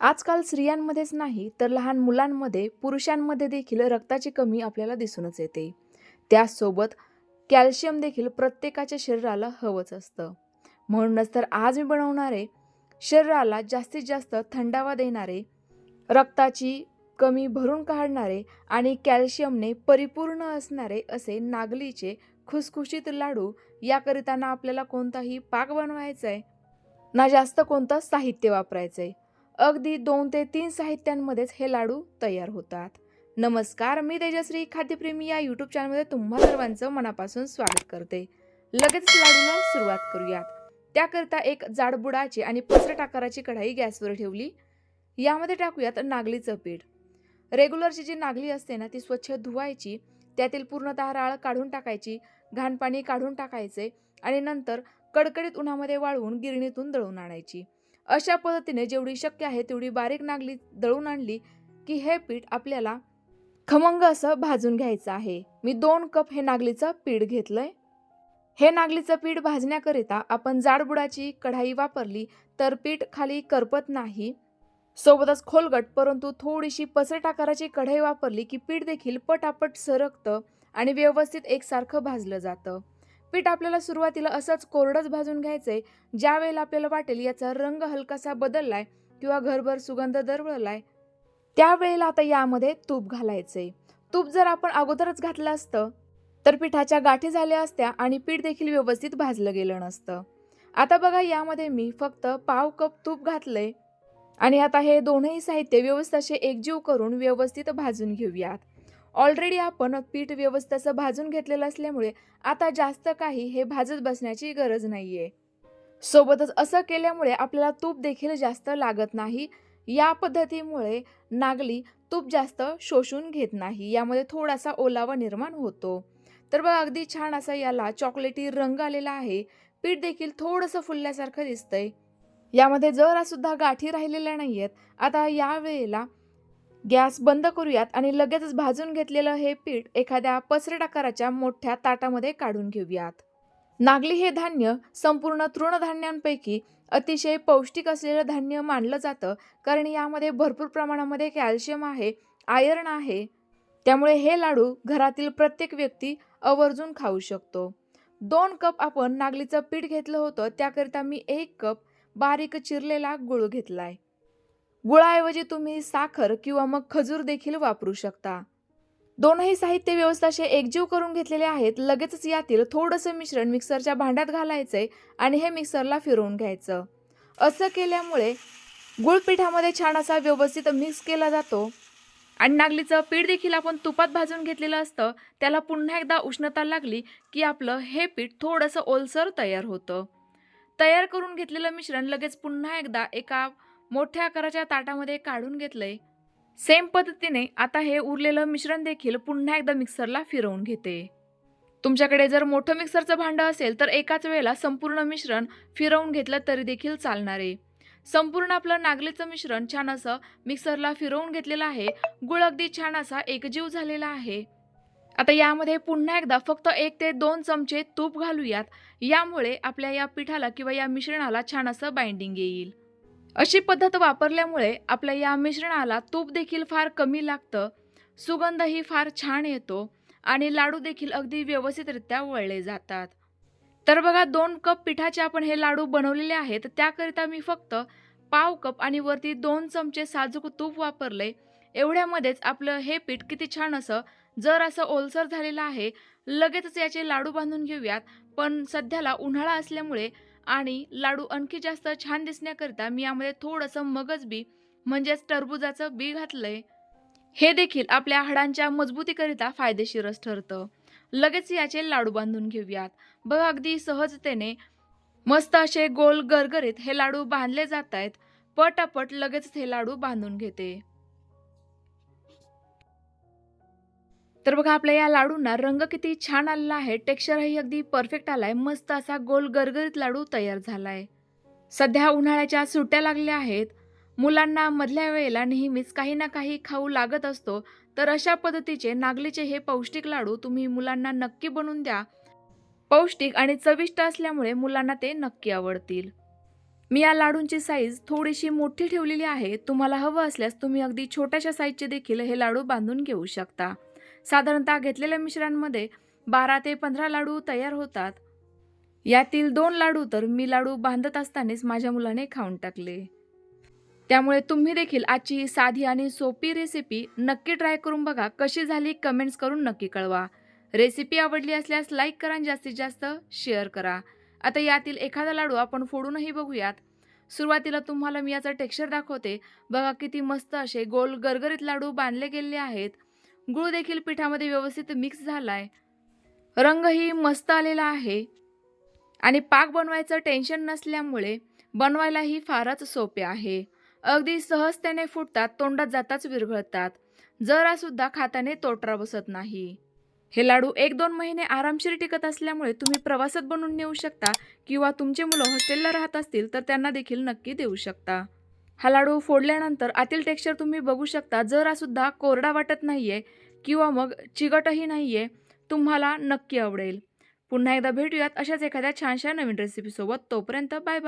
आजकाल स्त्रियांमध्येच नाही तर लहान मुलांमध्ये पुरुषांमध्ये देखील रक्ताची कमी आपल्याला दिसूनच येते. त्यासोबत कॅल्शियम देखील प्रत्येकाच्या शरीराला हवंच असतं. म्हणूनच तर आज मी बनवणारे शरीराला जास्तीत जास्त थंडावा देणारे रक्ताची कमी भरून काढणारे आणि कॅल्शियमने परिपूर्ण असणारे असे नागलीचे खुसखुशीत लाडू याकरिताना आपल्याला कोणताही पाक बनवायचा आहे ना जास्त कोणतं साहित्य वापरायचं आहे अगदी दोन ते तीन साहित्यांमध्येच हे लाडू तयार होतात. नमस्कार मी तेजश्री खाद्यप्रेमी या यूट्यूब चॅनलमध्ये तुम्हा सर्वांचं मनापासून स्वागत करते. लगेच लाडूला सुरुवात करूयात. त्याकरता एक जाडबुडाची आणि पसरट आकाराची कढाई गॅसवर ठेवली. यामध्ये टाकूयात नागलीचं पीठ. रेग्युलरची जी नागली असते ना ती स्वच्छ धुवायची. त्यातील पूर्णतः राळ काढून टाकायची घाण पाणी काढून टाकायचे आणि नंतर कडकडीत उन्हामध्ये वाळवून गिरणीतून दळून आणायची. अशा पद्धतीने जेवढी शक्य आहे तेवढी बारीक नागली दळून आणली की हे पीठ आपल्याला खमंग असं भाजून घ्यायचं आहे. मी दोन कप हे नागलीचं पीठ घेतलंय. हे नागलीचं पीठ भाजण्याकरिता आपण जाडबुडाची कढाई वापरली तर पीठ खाली करपत नाही. सोबतच खोलगट परंतु थोडीशी पसरट आकाराची कढाई वापरली की पीठ देखील पटापट सरकतं आणि व्यवस्थित एकसारखं भाजलं जातं. पीठ आपल्याला सुरुवातीला असंच कोरडंच भाजून घ्यायचंय. ज्या वेळेला आपल्याला वाटेल याचा रंग हलकासा बदललाय किंवा घरभर सुगंध दरवळलाय त्यावेळेला आता यामध्ये तूप घालायचंय. तूप जर आपण अगोदरच घातलं असतं तर पिठाच्या गाठी झाल्या असत्या आणि पीठ देखील व्यवस्थित भाजलं गेलं नसतं. आता बघा यामध्ये मी फक्त पाव कप तूप घातलंय आणि आता हे दोनही साहित्य व्यवस्थित असे एकजीव करून व्यवस्थित भाजून घेऊयात. ऑलरेडी आपण पीठ व्यवस्थित असं भाजून घेतलेलं असल्यामुळे आता जास्त काही हे भाजत बसण्याची गरज नाही आहे सोबतच असं केल्यामुळे आपल्याला तूप देखील जास्त लागत नाही. या पद्धतीमुळे नागली तूप जास्त शोषून घेत नाही. यामध्ये थोडासा ओलावा निर्माण होतो. तर बघा अगदी छान असा याला चॉकलेटी रंग आलेला आहे. पीठ देखील थोडंसं फुलल्यासारखं दिसतंय. यामध्ये जरा सुद्धा गाठी राहिलेल्या नाही आहेत आता या वेळेला गॅस बंद करूयात आणि लगेचच भाजून घेतलेलं हे पीठ एखाद्या पसरट आकाराच्या मोठ्या ताटामध्ये काढून घेऊयात. नागली हे धान्य संपूर्ण तृणधान्यांपैकी अतिशय पौष्टिक असलेलं धान्य मानलं जातं कारण यामध्ये भरपूर प्रमाणामध्ये कॅल्शियम आहे आयर्न आहे. त्यामुळे हे लाडू घरातील प्रत्येक व्यक्ती आवर्जून खाऊ शकतो. दोन कप आपण नागलीचं पीठ घेतलं होतं त्याकरिता मी एक कप बारीक चिरलेला गुळ घेतलाय. गुळाऐवजी तुम्ही साखर किंवा मग खजूर देखील वापरू शकता. दोनही साहित्य व्यवस्थाशे एकजीव करून घेतलेले आहेत. लगेचच यातील थोडंसं मिश्रण मिक्सरच्या भांड्यात घालायचंय आणि हे मिक्सरला फिरवून घ्यायचं. असं केल्यामुळे गुळपिठामध्ये छान असा व्यवस्थित मिक्स केला जातो. आणि नागलीचं पीठ देखील आपण तुपात भाजून घेतलेलं असतं. त्याला पुन्हा एकदा उष्णता लागली की आपलं हे पीठ थोडंसं ओलसर तयार होतं. तयार करून घेतलेलं मिश्रण लगेच पुन्हा एकदा एका मोठ्या आकाराच्या ताटामध्ये काढून घेतलंय. सेम पद्धतीने आता हे उरलेलं मिश्रण देखील पुन्हा एकदा मिक्सरला फिरवून घेते. तुमच्याकडे जर मोठं मिक्सरचं भांडं असेल तर एकाच वेळेला संपूर्ण मिश्रण फिरवून घेतलं तरी देखील चालणार. आहे संपूर्ण आपलं नागलीचं मिश्रण छान असं मिक्सरला फिरवून घेतलेलं आहे. गुळ अगदी छान असा एकजीव झालेला आहे. आता यामध्ये पुन्हा एकदा फक्त एक ते दोन चमचे तूप घालूयात. यामुळे आपल्या या पिठाला किंवा या मिश्रणाला छान असं बाइंडिंग येईल. अशी पद्धत वापरल्यामुळे आपल्या या मिश्रणाला तूप देखील फार कमी लागतं सुगंधही फार छान येतो आणि लाडू देखील अगदी व्यवस्थितरित्या वळले जातात. तर बघा दोन कप पिठाचे आपण हे लाडू बनवलेले आहेत त्याकरिता मी फक्त पाव कप आणि वरती दोन चमचे साजूक तूप वापरले. एवढ्यामध्येच आपलं हे पीठ किती छान असं जर असं ओलसर झालेलं आहे लगेचच याचे लाडू बांधून घेऊयात. पण सध्याला उन्हाळा असल्यामुळे आणि लाडू आणखी जास्त छान दिसण्याकरिता मी यामध्ये थोडंसं मगज बी म्हणजेच टरबुजाचं बी घातलंय. हे देखील आपल्या हाडांच्या मजबूतीकरिता फायदेशीरच ठरतं. लगेच याचे लाडू बांधून घेऊयात. बघा अगदी सहजतेने मस्त असे गोल गरगरीत हे लाडू बांधले जात आहेत पटापट लगेच हे लाडू बांधून घेते. तर बघा आपल्या या लाडूंना रंग किती छान आलेला आहे. टेक्स्चरही अगदी परफेक्ट आलाय. मस्त असा गोल गरगरीत लाडू तयार झालाय. सध्या उन्हाळ्याच्या सुट्ट्या लागल्या आहेत. मुलांना मधल्या वेळेला नेहमीच काही ना काही खाऊ लागत असतो. तर अशा पद्धतीचे नागलीचे हे पौष्टिक लाडू तुम्ही मुलांना नक्की बनवून द्या. पौष्टिक आणि चविष्ट असल्यामुळे मुलांना ते नक्की आवडतील. मी या लाडूंची साईज थोडीशी मोठी ठेवलेली आहे. तुम्हाला हवं असल्यास तुम्ही अगदी छोट्याशा साईजचे देखील हे लाडू बांधून घेऊ शकता. साधारणतः घेतलेल्या मिश्रणामध्ये बारा ते पंधरा लाडू तयार होतात. यातील दोन लाडू तर मी लाडू बांधत असतानाच माझ्या मुलाने खाऊन टाकले. त्यामुळे तुम्ही देखील आजची ही साधी आणि सोपी रेसिपी नक्की ट्राय करून बघा कशी झाली कमेंट्स करून नक्की कळवा. रेसिपी आवडली असल्यास लाईक करा आणि जास्तीत जास्त शेअर करा. आता यातील एखादा लाडू आपण फोडूनही बघूयात. सुरुवातीला तुम्हाला मी याचं टेक्स्चर दाखवते. बघा किती मस्त असे गोल गरगरीत लाडू बांधले गेले आहेत. गुळ देखील पिठामध्ये व्यवस्थित मिक्स झालाय. रंगही मस्त आलेला आहे. आणि पाक बनवायचं टेन्शन नसल्यामुळे बनवायलाही फारच सोपे आहे. अगदी सहजतेने फुटतात तोंडात जाताच विरघळतात. जरा सुद्धा खाताने तोटरा बसत नाही. हे लाडू एक दोन महिने आरामशीर टिकत असल्यामुळे तुम्ही प्रवासात बनवून नेऊ शकता किंवा तुमचे मुलं हॉस्टेलला राहत असतील तर त्यांना देखील नक्की देऊ शकता. हा लाडू फोडल्यानंतर आतील टेक्स्चर तुम्ही बघू शकता. जरासुद्धा कोरडा वाटत नाही आहे किंवा मग चिकटही आहे तुम्हाला नक्की आवडेल. पुन्हा एकदा भेटूयात अशाच एखाद्या छानशा नवीन रेसिपीसोबत तोपर्यंत बाय बाय